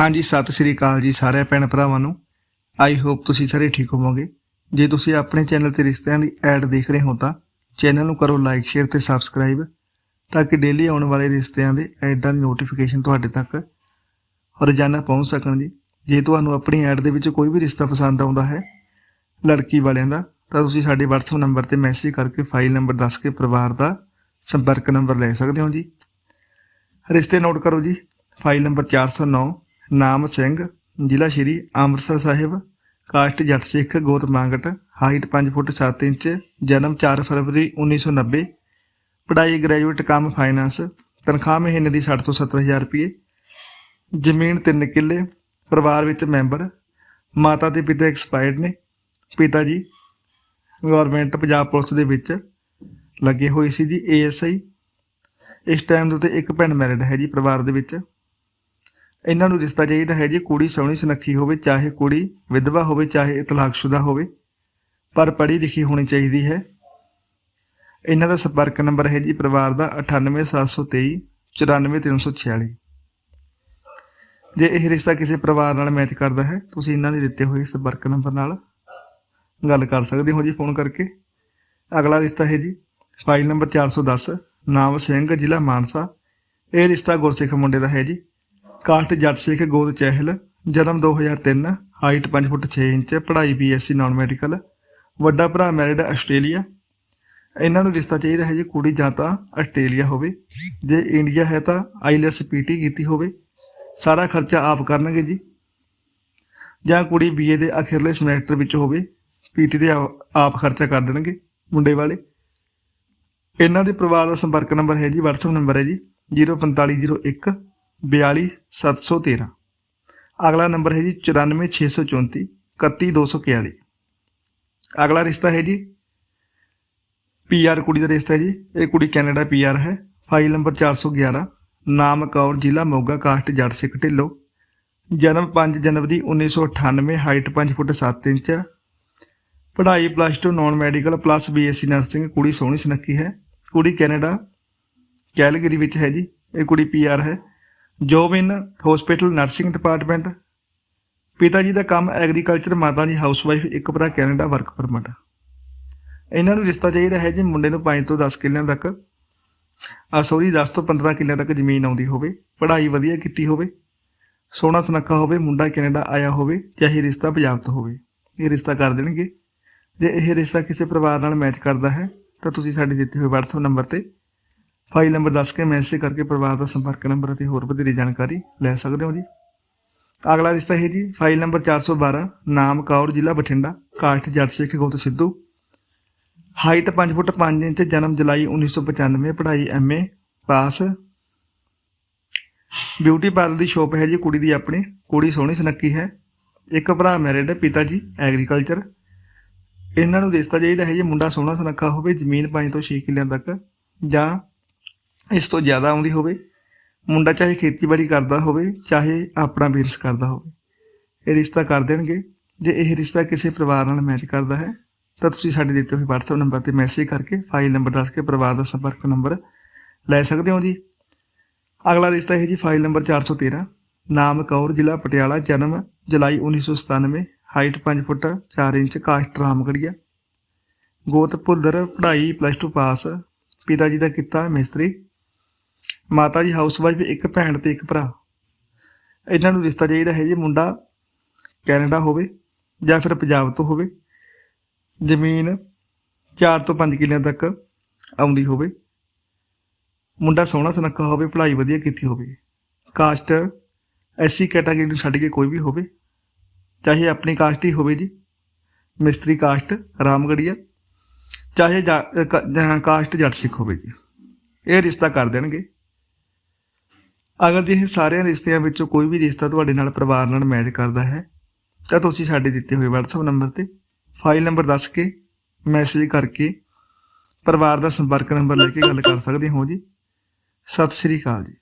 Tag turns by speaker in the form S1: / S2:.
S1: ਹਾਂਜੀ, ਸਤਿ ਸ੍ਰੀ ਅਕਾਲ ਜੀ ਸਾਰੇ ਭੈਣ ਭਰਾਵਾਂ ਨੂੰ। ਆਈ ਹੋਪ ਤੁਸੀਂ ਸਾਰੇ ਠੀਕ ਹੋਵੋਗੇ। ਜੇ ਤੁਸੀਂ ਆਪਣੇ ਚੈਨਲ ਤੇ ਰਿਸ਼ਤਿਆਂ ਦੀ ਐਡ ਦੇਖ ਰਹੇ ਹੋ ਤਾਂ ਚੈਨਲ ਨੂੰ ਕਰੋ ਲਾਈਕ ਸ਼ੇਅਰ ਤੇ ਸਬਸਕ੍ਰਾਈਬ ਤਾਂ ਕਿ ਡੇਲੀ ਆਉਣ ਵਾਲੇ ਰਿਸ਼ਤਿਆਂ ਦੇ ਐਡਾਂ ਦੀ ਨੋਟੀਫਿਕੇਸ਼ਨ ਤੁਹਾਡੇ ਤੱਕ ਰੋਜ਼ਾਨਾ ਪਹੁੰਚ ਸਕਣ ਜੀ। ਜੇ ਤੁਹਾਨੂੰ ਆਪਣੀ ਐਡ ਦੇ ਵਿੱਚ ਕੋਈ ਵੀ ਰਿਸ਼ਤਾ ਪਸੰਦ ਆਉਂਦਾ ਹੈ ਲੜਕੀ ਵਾਲਿਆਂ ਦਾ, ਤਾਂ ਤੁਸੀਂ ਸਾਡੇ WhatsApp ਨੰਬਰ ਤੇ ਮੈਸੇਜ ਕਰਕੇ ਫਾਈਲ ਨੰਬਰ ਦੱਸ ਕੇ ਪਰਿਵਾਰ ਦਾ ਸੰਪਰਕ ਨੰਬਰ ਲੈ ਸਕਦੇ ਹੋ ਜੀ। ਰਿਸ਼ਤੇ ਨੋਟ ਕਰੋ ਜੀ। ਫਾਈਲ ਨੰਬਰ 409 ਨਾਮ ਸਿੰਘ, ਜ਼ਿਲ੍ਹਾ ਸ਼੍ਰੀ ਅੰਮ੍ਰਿਤਸਰ ਸਾਹਿਬ, ਕਾਸਟ ਜੱਟ ਸਿੱਖ ਗੋਤ ਮੰਗਟ, ਹਾਈਟ 5 ਫੁੱਟ 7 ਇੰਚ, ਜਨਮ 4 ਫਰਵਰੀ 1990 ਪੜ੍ਹਾਈ ਗ੍ਰੈਜੂਏਟ ਕੰਮ ਫਾਈਨਾਂਸ, ਤਨਖਾਹ ਮਹੀਨੇ ਦੀ 60 ਤੋਂ 70000 ਰੁਪਏ, ਜ਼ਮੀਨ 3 ਕਿੱਲੇ, ਪਰਿਵਾਰ ਵਿੱਚ ਮੈਂਬਰ, ਮਾਤਾ ਤੇ ਪਿਤਾ ਐਕਸਪਾਇਰਡ ਨੇ, ਪਿਤਾ ਜੀ, ਗਵਰਨਮੈਂਟ ਪੰਜਾਬ ਪੁਲਿਸ ਦੇ ਵਿੱਚ ਲੱਗੇ ਹੋਏ ਸੀ ਜੀ ਏਐਸਆਈ ਇਸ ਟਾਈਮ ਦੇ ਉੱਤੇ ਇੱਕ ਭੈਣ ਮੈਰਿਡ ਹੈ ਜੀ ਪਰਿਵਾਰ ਦੇ ਵਿੱਚ। ਇਹਨਾਂ ਨੂੰ ਰਿਸ਼ਤਾ ਚਾਹੀਦਾ ਹੈ ਜੀ, ਕੁੜੀ ਸੋਹਣੀ ਸੁਨੱਖੀ ਹੋਵੇ, ਚਾਹੇ ਕੁੜੀ ਵਿਧਵਾ ਹੋਵੇ, ਚਾਹੇ ਇਤਲਾਕਸ਼ੁਦਾ ਹੋਵੇ, ਪਰ ਪੜ੍ਹੀ ਲਿਖੀ ਹੋਣੀ ਚਾਹੀਦੀ ਹੈ। ਇਹਨਾਂ ਦਾ ਸੰਪਰਕ ਨੰਬਰ ਹੈ ਜੀ ਪਰਿਵਾਰ ਦਾ 98723 94346 ਜੇ ਇਹ ਰਿਸ਼ਤਾ ਕਿਸੇ ਪਰਿਵਾਰ ਨਾਲ ਮੈਚ ਕਰਦਾ ਹੈ, ਤੁਸੀਂ ਇਹਨਾਂ ਦੇ ਦਿੱਤੇ ਹੋਏ ਸੰਪਰਕ ਨੰਬਰ ਨਾਲ ਗੱਲ ਕਰ ਸਕਦੇ ਹੋ ਜੀ ਫੋਨ ਕਰਕੇ। ਅਗਲਾ ਰਿਸ਼ਤਾ ਹੈ ਜੀ, ਫਾਈਲ ਨੰਬਰ 410 ਨਾਮ ਸਿੰਘ, ਜ਼ਿਲ੍ਹਾ ਮਾਨਸਾ। ਇਹ ਰਿਸ਼ਤਾ ਗੁਰਸਿੱਖ ਮੁੰਡੇ ਦਾ ਹੈ ਜੀ। ਕਾਸਟ ਜੱਟ ਸਿੱਖ ਗੋਦ ਚਹਿਲ, ਜਨਮ 2003 ਹਾਈਟ 5 ਫੁੱਟ 6 ਇੰਚ, ਪੜ੍ਹਾਈ ਬੀਐਸਸੀ ਨਾਨ ਮੈਡੀਕਲ ਵੱਡਾ ਭਰਾ ਮੈਰਿਡ ਆਸਟ੍ਰੇਲੀਆ। ਇਹਨਾਂ ਨੂੰ ਰਿਸ਼ਤਾ ਚਾਹੀਦਾ ਹੈ ਜੀ ਕੁੜੀ ਜਾਂ ਤਾਂ ਆਸਟ੍ਰੇਲੀਆ ਹੋਵੇ। ਜੇ ਇੰਡੀਆ ਹੈ ਤਾਂ ਆਈਲੈਸ ਪੀਟੀ ਕੀਤੀ ਹੋਵੇ। ਸਾਰਾ ਖਰਚਾ ਆਪ ਕਰਨਗੇ ਜੀ। ਜਾਂ ਕੁੜੀ ਬੀਏ ਦੇ ਅਖੀਰਲੇ ਸਮੈਸਟਰ ਵਿੱਚ ਹੋਵੇ ਪੀਟੀ ਦੇ ਆ- ਆਪ ਖਰਚਾ ਕਰ ਦੇਣਗੇ ਮੁੰਡੇ ਵਾਲੇ। ਇਹਨਾਂ ਦੇ ਪਰਿਵਾਰ ਦਾ ਸੰਪਰਕ ਨੰਬਰ ਹੈ ਜੀ, WhatsApp ਨੰਬਰ ਹੈ ਜੀ 04501 42713 ਅਗਲਾ ਨੰਬਰ ਹੈ ਜੀ 94634 31241 ਅਗਲਾ ਰਿਸ਼ਤਾ ਹੈ ਜੀ ਪੀਆਰ ਕੁੜੀ ਦਾ ਰਿਸ਼ਤਾ ਹੈ ਜੀ, ਇਹ ਕੁੜੀ ਕੈਨੇਡਾ ਪੀਆਰ ਹੈ। ਫਾਈਲ ਨੰਬਰ 411 ਨਾਮ ਕੌਰ ਜ਼ਿਲ੍ਹਾ ਮੋਗਾ, ਕਾਸਟ ਜੱਟ ਸਿੱਖ, ਢਿੱਲੋਂ। ਜਨਮ 5 ਜਨਵਰੀ 1998 ਹਾਈਟ 5 ਫੁੱਟ 7 ਇੰਚ। ਪੜ੍ਹਾਈ plus 2 non medical plus BSc nursing ਕੁੜੀ ਸੋਹਣੀ ਸੁਨੱਖੀ ਹੈ। ਕੁੜੀ ਕੈਨੇਡਾ, ਕੈਲਗਰੀ ਵਿੱਚ ਹੈ ਜੀ, ਇਹ ਕੁੜੀ ਪੀਆਰ ਹੈ। Job in hospital nursing department ਪਿਤਾ ਜੀ ਦਾ ਕੰਮ ਐਗਰੀਕਲਚਰ ਮਾਤਾ ਜੀ ਹਾਊਸਵਾਈਫ ਇੱਕ ਭਰਾ ਕੈਨੇਡਾ ਵਰਕ ਪਰਮਿਟ ਇਹਨਾਂ ਨੂੰ ਰਿਸ਼ਤਾ ਚਾਹੀਦਾ ਹੈ ਜੇ ਮੁੰਡੇ ਨੂੰ 5 ਤੋਂ 10 ਕਿੱਲਿਆਂ ਤੱਕ। ਆ ਸੌਰੀ 10 ਤੋਂ 15 ਕਿੱਲਿਆਂ ਤੱਕ ਜ਼ਮੀਨ ਆਉਂਦੀ ਹੋਵੇ, ਪੜ੍ਹਾਈ ਵਧੀਆ ਕੀਤੀ ਹੋਵੇ, ਸੋਹਣਾ ਸੁਨੱਖਾ ਹੋਵੇ, ਮੁੰਡਾ ਕੈਨੇਡਾ ਆਇਆ ਹੋਵੇ ਚਾਹੇ ਰਿਸ਼ਤਾ ਪੰਜਾਬ ਤੋਂ ਹੋਵੇ, ਇਹ ਰਿਸ਼ਤਾ ਕਰ ਦੇਣਗੇ। ਜੇ ਇਹ ਰਿਸ਼ਤਾ ਕਿਸੇ ਪਰਿਵਾਰ ਨਾਲ ਮੈਚ ਕਰਦਾ ਹੈ, ਤਾਂ ਤੁਸੀਂ ਸਾਡੇ ਦਿੱਤੇ ਹੋਏ WhatsApp ਨੰਬਰ ਤੇ ਫਾਈਲ ਨੰਬਰ ਦੱਸ ਕੇ ਮੈਸੇਜ ਕਰਕੇ ਪਰਿਵਾਰ ਦਾ ਸੰਪਰਕ ਨੰਬਰ ਅਤੇ ਹੋਰ ਵਧੇਰੇ ਜਾਣਕਾਰੀ ਲੈ ਸਕਦੇ ਹੋ ਜੀ। ਅਗਲਾ ਰਿਸ਼ਤਾ ਹੈ ਜੀ, ਫਾਈਲ ਨੰਬਰ 412 ਨਾਮ ਕੌਰ ਜ਼ਿਲ੍ਹਾ ਬਠਿੰਡਾ, ਕਾਸਟ, ਜੱਟ ਸਿੱਖ ਗੋਤ ਸਿੱਧੂ। ਹਾਈਟ 5 ਫੁੱਟ 5 ਇੰਚ, ਜਨਮ ਜੁਲਾਈ 1995 ਪੜ੍ਹਾਈ ਐਮਏ ਪਾਸ। ਬਿਊਟੀ ਪਾਰਲਰ ਦੀ ਸ਼ੋਪ ਹੈ ਜੀ, ਕੁੜੀ ਦੀ ਆਪਣੀ, ਕੁੜੀ ਸੋਹਣੀ ਸੁਨੱਖੀ ਹੈ। ਇੱਕ ਭਰਾ ਮੈਰਿਡ ਹੈ, ਪਿਤਾ ਜੀ ਐਗਰੀਕਲਚਰ ਇਹਨਾਂ ਨੂੰ ਰਿਸ਼ਤਾ ਚਾਹੀਦਾ ਹੈ ਜੀ, ਮੁੰਡਾ ਸੋਹਣਾ ਸੁਨੱਖਾ ਹੋਵੇ, ਜ਼ਮੀਨ 5 ਤੋਂ 6 ਕਿੱਲਿਆਂ ਤੱਕ ਜਾਂ ਇਸ ਤੋਂ ਜ਼ਿਆਦਾ ਆਉਂਦੀ ਹੋਵੇ, ਮੁੰਡਾ ਚਾਹੇ ਖੇਤੀਬਾੜੀ ਕਰਦਾ ਹੋਵੇ, ਚਾਹੇ ਆਪਣਾ ਬਿਜ਼ਨਸ ਕਰਦਾ ਹੋਵੇ, ਇਹ ਰਿਸ਼ਤਾ ਕਰ ਦੇਣਗੇ। ਜੇ ਇਹ ਰਿਸ਼ਤਾ ਕਿਸੇ ਪਰਿਵਾਰ ਨਾਲ ਮੈਚ ਕਰਦਾ ਹੈ, ਤਾਂ ਤੁਸੀਂ ਸਾਡੇ ਦਿੱਤੇ ਹੋਏ WhatsApp ਨੰਬਰ ਤੇ ਮੈਸੇਜ ਕਰਕੇ ਫਾਈਲ ਨੰਬਰ ਦੱਸ ਕੇ ਪਰਿਵਾਰ ਦਾ ਸੰਪਰਕ ਨੰਬਰ ਲੈ ਸਕਦੇ ਹੋ ਜੀ। ਅਗਲਾ ਰਿਸ਼ਤਾ ਹੈ ਜੀ ਫਾਈਲ ਨੰਬਰ 413 ਨਾਮ ਕੌਰ, ਜ਼ਿਲ੍ਹਾ ਪਟਿਆਲਾ, ਜਨਮ ਜੁਲਾਈ 1997 height 5 feet 4 inch caste Ramgarhia. ਗੋਤ ਭੁੱਲਰ ਪੜ੍ਹਾਈ ਪਲੱਸ 2 ਪਾਸ ਪਿਤਾ ਜੀ ਦਾ ਕੀਤਾ, ਮਿਸਤਰੀ। ਮਾਤਾ ਜੀ ਹਾਊਸਵਾਈਫ ਇੱਕ ਭੈਣ ਤੇ ਇੱਕ ਭਰਾ। ਇਹਨਾਂ ਨੂੰ ਰਿਸ਼ਤਾ ਚਾਹੀਦਾ ਹੈ ਜੀ ਮੁੰਡਾ ਕੈਨੇਡਾ ਹੋਵੇ ਜਾਂ ਫਿਰ ਪੰਜਾਬ ਤੋਂ ਹੋਵੇ। ਜ਼ਮੀਨ 4 ਤੋਂ 5 ਕਿੱਲਿਆਂ ਤੱਕ ਆਉਂਦੀ ਹੋਵੇ। ਮੁੰਡਾ ਸੋਹਣਾ ਸੁਨੱਖਾ ਹੋਵੇ, ਪੜ੍ਹਾਈ ਵਧੀਆ ਕੀਤੀ ਹੋਵੇ। ਕਾਸਟ ਐਸੀ ਕੈਟਾਗਰੀ ਨੂੰ ਛੱਡ ਕੇ ਕੋਈ ਵੀ ਹੋਵੇ। ਚਾਹੇ ਆਪਣੀ ਕਾਸਟ ਹੀ ਹੋਵੇ ਜੀ। ਮਿਸਤਰੀ ਕਾਸਟ ਰਾਮਗੜੀਆ ਚਾਹੇ ਜਾ- ਕਾਸਟ ਜੱਟ ਸਿੱਖ ਹੋਵੇ ਜੀ। ਇਹ ਰਿਸ਼ਤਾ ਕਰ ਦੇਣਗੇ। ਅਗਰ ਜੇ ਇਹ ਸਾਰਿਆਂ ਰਿਸ਼ਤਿਆਂ ਵਿੱਚੋਂ ਕੋਈ ਵੀ ਰਿਸ਼ਤਾ ਤੁਹਾਡੇ ਨਾਲ ਪਰਿਵਾਰ ਨਾਲ ਮੈਚ ਕਰਦਾ ਹੈ, ਤਾਂ ਤੁਸੀਂ ਸਾਡੇ ਦਿੱਤੇ ਹੋਏ WhatsApp ਨੰਬਰ ਤੇ ਫਾਈਲ ਨੰਬਰ ਦੱਸ ਕੇ ਮੈਸੇਜ ਕਰਕੇ, ਪਰਿਵਾਰ ਦਾ ਸੰਪਰਕ ਨੰਬਰ ਲੈ ਕੇ ਗੱਲ ਕਰ ਸਕਦੇ ਹੋ ਜੀ। ਸਤਿ ਸ੍ਰੀ ਅਕਾਲ ਜੀ।